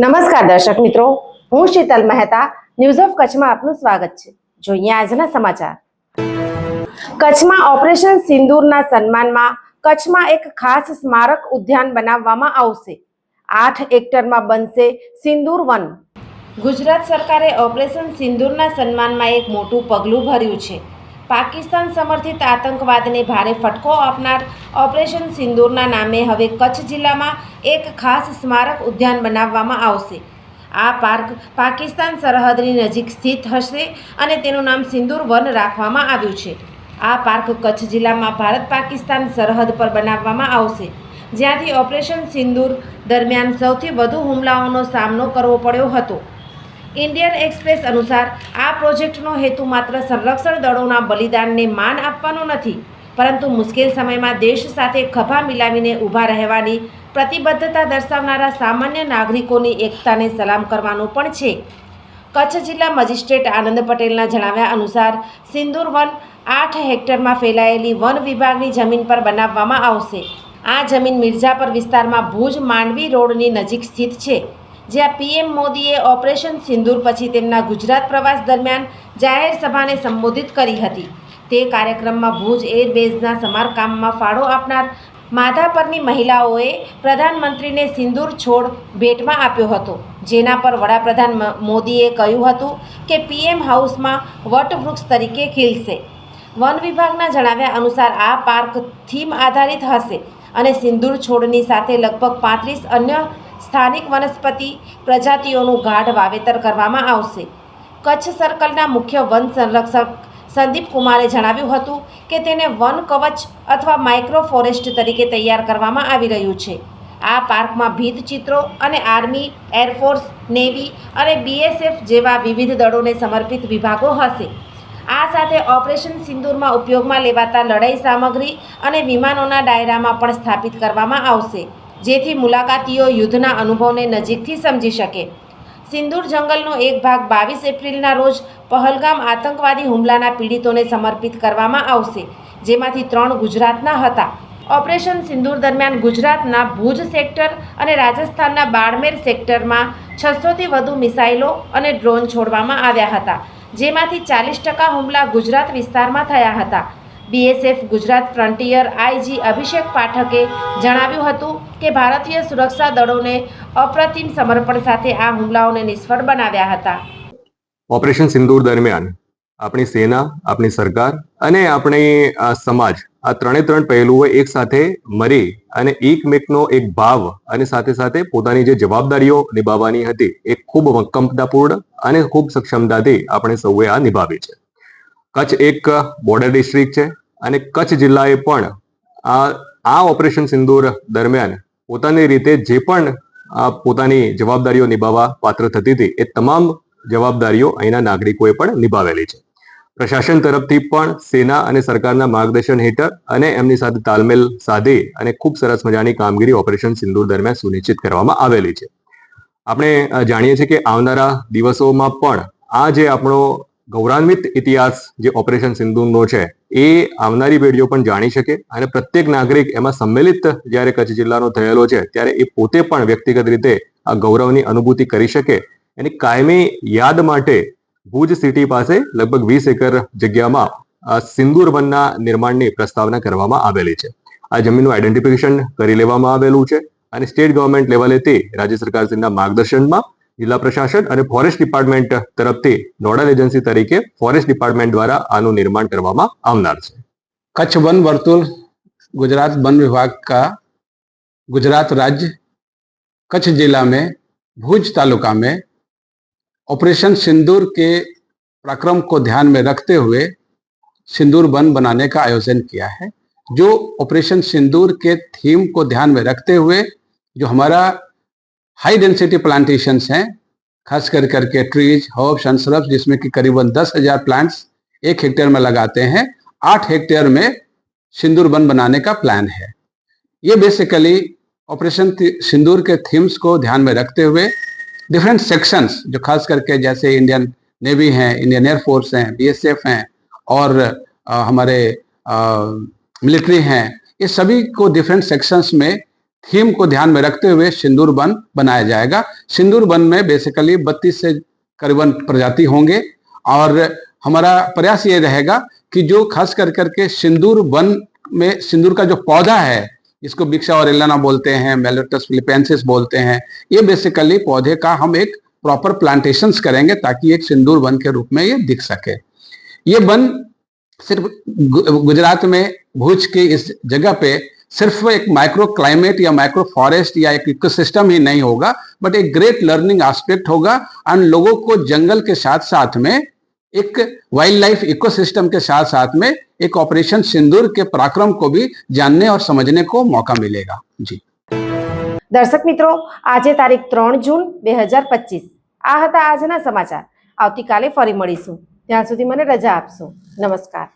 નમસ્કાર દર્શક મિત્રો, હું શીતલ મહેતા ન્યૂઝ ઓફ કચ્છમાં આપનું સ્વાગત છે. જોઈએ આજના સમાચાર. કચ્છમાં ઓપરેશન સિંદૂરના સન્માનમાં કચ્છમાં એક ખાસ સ્મારક ઉદ્યાન બનાવવામાં આવશે. આઠ હેક્ટરમાં બનશે સિંદૂર વન. ગુજરાત સરકારે ઓપરેશન સિંદૂરના સન્માનમાં એક મોટું પગલું ભર્યું છે. પાકિસ્તાન સમર્થિત આતંકવાદને ભારે ફટકો આપનાર ઓપરેશન સિંદૂરના નામે હવે કચ્છ જિલ્લામાં એક ખાસ સ્મારક ઉદ્યાન બનાવવામાં આવશે. આ પાર્ક પાકિસ્તાન સરહદની નજીક સ્થિત હશે અને તેનું નામ સિંદૂર વન રાખવામાં આવ્યું છે. આ પાર્ક કચ્છ જિલ્લામાં ભારત પાકિસ્તાન સરહદ પર બનાવવામાં આવશે. જ્યાંથી ઓપરેશન સિંદૂર દરમિયાન સૌથી વધુ હુમલાઓનો સામનો કરવો પડ્યો હતો. ઇન્ડિયન એક્સપ્રેસ અનુસાર, આ પ્રોજેક્ટનો હેતુ માત્ર સંરક્ષણ દળોના બલિદાનને માન આપવાનો નથી, પરંતુ મુશ્કેલ સમયમાં દેશ સાથે ખભા મિલાવીને ઊભા રહેવાની પ્રતિબદ્ધતા દર્શાવનારા સામાન્ય નાગરિકોની એકતાને સલામ કરવાનું પણ છે. કચ્છ જિલ્લા મજિસ્ટ્રેટ આનંદ પટેલના જણાવ્યા અનુસાર, સિંદૂર વન આઠ હેક્ટરમાં ફેલાયેલી વન વિભાગની જમીન પર બનાવવામાં આવશે. આ જમીન મિર્ઝાપર વિસ્તારમાં ભુજ માંડવી રોડની નજીક સ્થિત છે. જ્યાં પીએમ મોદીએ ઓપરેશન સિંદૂર પછી તેમના ગુજરાત પ્રવાસ દરમિયાન જાહેર સભાને સંબોધિત કરી હતી. તે કાર્યક્રમમાં ભુજ એરબેઝના સમારકામમાં ફાળો આપનાર માધાપરની મહિલાઓએ પ્રધાનમંત્રીને સિંદૂર છોડ ભેટમાં આપ્યો હતો, જેના પર વડાપ્રધાન મોદીએ કહ્યું હતું કે પીએમ હાઉસમાં વટવૃક્ષ તરીકે ખીલશે. વન વિભાગના જણાવ્યા અનુસાર આ પાર્ક થીમ આધારિત હશે અને સિંદૂર છોડની સાથે લગભગ પાંત્રીસ અન્ય સ્થાનિક વનસ્પતિ પ્રજાતિઓનું ગાઢ વાવેતર કરવામાં આવશે. કચ્છ સર્કલના મુખ્ય વન સંરક્ષક સંદીપ કુમારે જણાવ્યું હતું કે તેને વન કવચ અથવા માઇક્રો ફોરેસ્ટ તરીકે તૈયાર કરવામાં આવી રહ્યું છે. આ પાર્કમાં ભીત ચિત્રો અને આર્મી એરફોર્સ નેવી અને બીએસએફ જેવા વિવિધ દળોને સમર્પિત વિભાગો હશે. આ સાથે ઓપરેશન સિંદૂરમાં ઉપયોગમાં લેવાતા લડાઈ સામગ્રી અને વિમાનોના ડાયરામાં પણ સ્થાપિત કરવામાં આવશે, જેથી મુલાકાતીઓ યુદ્ધના અનુભવને નજીકથી સમજી શકે. સિંદૂર જંગલનો એક ભાગ બાવીસ એપ્રિલના રોજ પહલગામ આતંકવાદી હુમલાના પીડિતોને સમર્પિત કરવામાં આવશે, જેમાંથી ત્રણ ગુજરાતના હતા. ઓપરેશન સિંદૂર દરમિયાન ગુજરાતના ભુજ સેક્ટર અને રાજસ્થાનના બાડમેર સેક્ટરમાં છસોથી વધુ મિસાઇલો અને ડ્રોન છોડવામાં આવ્યા હતા, જેમાંથી ચાલીસ ટકા હુમલા ગુજરાત વિસ્તારમાં થયા હતા. BSF Gujarat frontier IG Abhishek પાઠકે જણાવ્યું હતું કે ભારતીય સુરક્ષા દળોને અપ્રતિમ સમર્પણ સાથે આ હુમલાઓને નિષ્ફળ બનાવ્યા હતા. ઓપરેશન સિંદૂર દરમિયાન આપણી સેના, આપણી સરકાર અને આપણી સમાજ, આ ત્રણે ત્રણ પહેલુઓ એક સાથે મરી અને એકમેકનો એક ભાવ અને સાથે સાથે પોતાની જે જવાબદારીઓ નિભાવવાની હતી એ ખૂબ મક્કમતાપૂર્ણ અને ખૂબ સક્ષમતાથી આપણે સૌએ આ નિભાવી છે. કચ્છ એક બોર્ડર ડિસ્ટ્રિક્ટ છે. અને કચ્છ જિલ્લાએ પણ આ આ ઓપરેશન સિંદૂર દરમિયાન પોતાની રીતે જે પણ પોતાની જવાબદારીઓ નિભાવવા પાત્ર થતી હતી, એ તમામ જવાબદારીઓ અહીંના નાગરિકોએ પણ નિભાવેલી છે. પ્રશાસન તરફથી પણ સેના અને સરકારના માર્ગદર્શન હેઠળ અને એમની સાથે તાલમેલ સાધી અને ખૂબ સરસ મજાની કામગીરી ઓપરેશન સિંદૂર દરમિયાન સુનિશ્ચિત કરવામાં આવેલી છે. આપણે જાણીએ છીએ કે આવનારા દિવસોમાં પણ આ જે આપણો ગૌરવાન્વિત ઇતિહાસ જે ઓપરેશન સિંધુનો છે, એ આવનારી પેઢીઓ પણ જાણી શકે અને પ્રત્યેક નાગરિક એમાં સંમેલિત જ્યારે કચ્છ જિલ્લાનો થયેલો છે, ત્યારે એ પોતે પણ વ્યક્તિગત રીતે આ ગૌરવની અનુભૂતિ કરી શકે. એની કાયમી યાદ માટે ભુજ સિટી પાસે લગભગ વીસ એકર જગ્યામાં સિંદૂર વનના નિર્માણની પ્રસ્તાવના કરવામાં આવેલી છે. આ જમીનનું આઈડેન્ટિફિકેશન કરી લેવામાં આવેલું છે અને સ્ટેટ ગવર્મેન્ટ લેવલેથી રાજ્ય સરકારશ્રીના માર્ગદર્શનમાં જિલ્લા પ્રશાસન અને ફોરેસ્ટ ડિપાર્ટમેન્ટ તરફથી નોડલ એજન્સી તરીકે ફોરેસ્ટ ડિપાર્ટમેન્ટ દ્વારા આનું નિર્માણ કરવામાં આવનાર છે कच्छ वन वर्तुल गुजरात वन विभाग का गुजरात राज्य कच्छ जिला में भुज तालुका में ऑपरेशन सिंदूर के पराक्रम को ध्यान में रखते हुए सिंदूर वन बनाने का आयोजन किया है जो ऑपरेशन सिंदूर के थीम को ध्यान में रखते हुए जो हमारा हाई डेंसिटी प्लांटेशंस हैं खास कर करके ट्रीज हर्ब्स एंड श्रब्स जिसमें कि करीबन दस हज़ार प्लांट्स एक हेक्टेयर में लगाते हैं। आठ हेक्टेयर में सिंदूर वन बनाने का प्लान है। ये बेसिकली ऑपरेशन सिंदूर के थीम्स को ध्यान में रखते हुए डिफरेंट सेक्शंस जो खास करके जैसे इंडियन नेवी हैं इंडियन एयरफोर्स हैं बीएसएफ हैं और अ, हमारे मिलिट्री हैं ये सभी को डिफरेंट सेक्शंस में थीम को ध्यान में रखते हुए सिंदूर वन बनाया जाएगा। सिंदूर वन में बेसिकली बत्तीस से करीबन प्रजाति होंगे और हमारा प्रयास ये रहेगा कि जो खास कर करके सिंदूर वन में सिंदूर का जो पौधा है, इसको बिक्सा और एलाना बोलते हैं, मेलोटस फिलिपेंसिस बोलते हैं, ये बेसिकली पौधे का हम एक प्रॉपर प्लांटेशंस करेंगे ताकि एक सिंदूर वन के रूप में ये दिख सके। ये वन सिर्फ़ गुजरात में भुज के इस जगह पे सिर्फ एक माइक्रो क्लाइमेट या माइक्रो फॉरेस्ट या एक इकोसिस्टम ही नहीं होगा बट एक ग्रेट लर्निंग एस्पेक्ट होगा एंड लोगों को जंगल के साथ साथ में एक वाइल्ड लाइफ इकोसिस्टम के साथ साथ में एक ऑपरेशन सिंदूर के पराक्रम को भी जानने और समझने को मौका मिलेगा जी દર્શક મિત્રો આજે તારીખ ત્રણ જૂન બે હજાર પચીસ આ હતા આજના સમાચાર આવતીકાલે ફરી મળીશું ત્યાં સુધી મને રજા આપશો નમસ્કાર